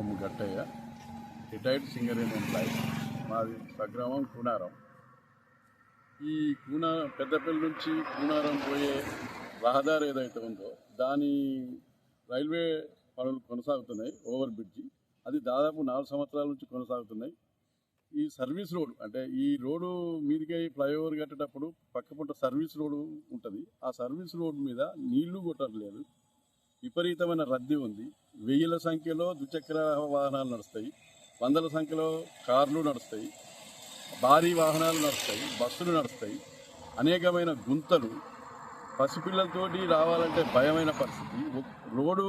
Kommu Gattaiah. Retired singer and employee మాది స్వగ్రామం కూనారం. ఈ కూనా పెద్దపల్లి నుంచి కూనారం పోయే రహదారి ఏదైతే ఉందో దాని రైల్వే పనులు కొనసాగుతున్నాయి ఓవర్ బ్రిడ్జి. అది దాదాపు నాలుగు సంవత్సరాల నుంచి కొనసాగుతున్నాయి. ఈ సర్వీస్ రోడ్ అంటే ఈ రోడ్డు మీదికి ఫ్లైఓవర్ కట్టేటప్పుడు పక్కపంట సర్వీస్ రోడ్డు ఉంటుంది. ఆ సర్వీస్ రోడ్డు మీద నీళ్ళు కొట్టట్లేదు. విపరీతమైన రద్దీ ఉంది. వెయ్యిల సంఖ్యలో ద్విచక్ర వాహనాలు నడుస్తాయి. వందల సంఖ్యలో కార్లు నడుస్తాయి. భారీ వాహనాలు నడుస్తాయి. బస్సులు నడుస్తాయి. అనేకమైన గుంతలు పసిపిల్లలతోటి రావాలంటే భయమైన పరిస్థితి. రోడ్డు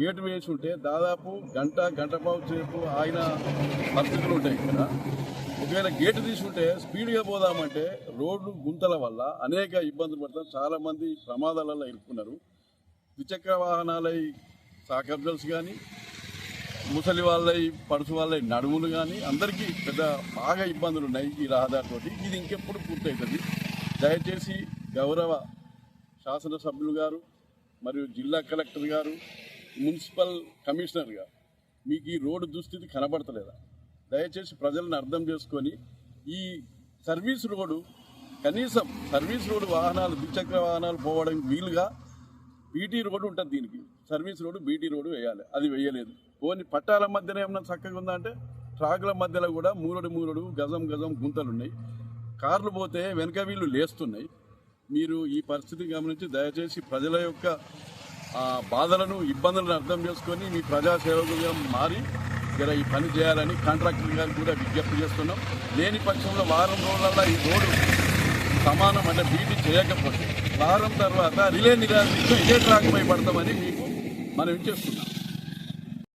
గేటు వేసి ఉంటే దాదాపు గంట గంట పావు సేపు ఆగిన పరిస్థితులు ఉంటాయి ఇక్కడ. ఒకవేళ గేటు తీసుకుంటే స్పీడ్గా పోదామంటే రోడ్డు గుంతల వల్ల అనేక ఇబ్బందులు పడతాం చాలామంది ప్రమాదాలలో ఇరుక్కున్నారు. ద్విచక్ర వాహనాలై సాకర్జల్స్ కానీ ముసలి వాళ్ళై పడుసు వాళ్ళై నడుములు కానీ అందరికీ పెద్ద బాగా ఇబ్బందులు ఉన్నాయి ఈ రహదారితోటి. ఇది ఇంకెప్పుడు పూర్తవుతుంది దయచేసి గౌరవ శాసనసభ్యులు గారు మరియు జిల్లా కలెక్టర్ గారు మున్సిపల్ కమిషనర్ గారు మీకు ఈ రోడ్డు దుస్థితి కనబడతలేదా? దయచేసి ప్రజలను అర్థం చేసుకొని ఈ సర్వీస్ రోడ్డు కనీసం సర్వీస్ రోడ్డు వాహనాలు ద్విచక్ర వాహనాలు పోవడానికి వీలుగా బీటీ రోడ్డు ఉంటుంది దీనికి. సర్వీస్ రోడ్డు బీటీ రోడ్డు వేయాలి. అది వేయలేదు. ఓన్లీ పట్టాల మధ్యన ఏమన్నా చక్కగా ఉందా అంటే ట్రాకుల మధ్యలో కూడా మూరడు మూరడు గజం గజం గుంతలు ఉన్నాయి కార్లు పోతే వెనక వీళ్ళు లేస్తున్నాయి. మీరు ఈ పరిస్థితిని గమనించి దయచేసి ప్రజల యొక్క బాధలను ఇబ్బందులను అర్థం చేసుకొని మీ ప్రజాసేవకుగా మారి జర ఈ పని చేయాలని కాంట్రాక్టర్ గారికి కూడా విజ్ఞప్తి చేస్తున్నాం. లేని పక్షంలో వారం రోజులలో ఈ రోడ్డు సమానం అంటే బీటీ చేయకపోతే వారం తర్వాత రిలే నిరాశ ఇదే ట్రాక్ పై పడతామని మీకు మనం ఇచ్చేస్తున్నాం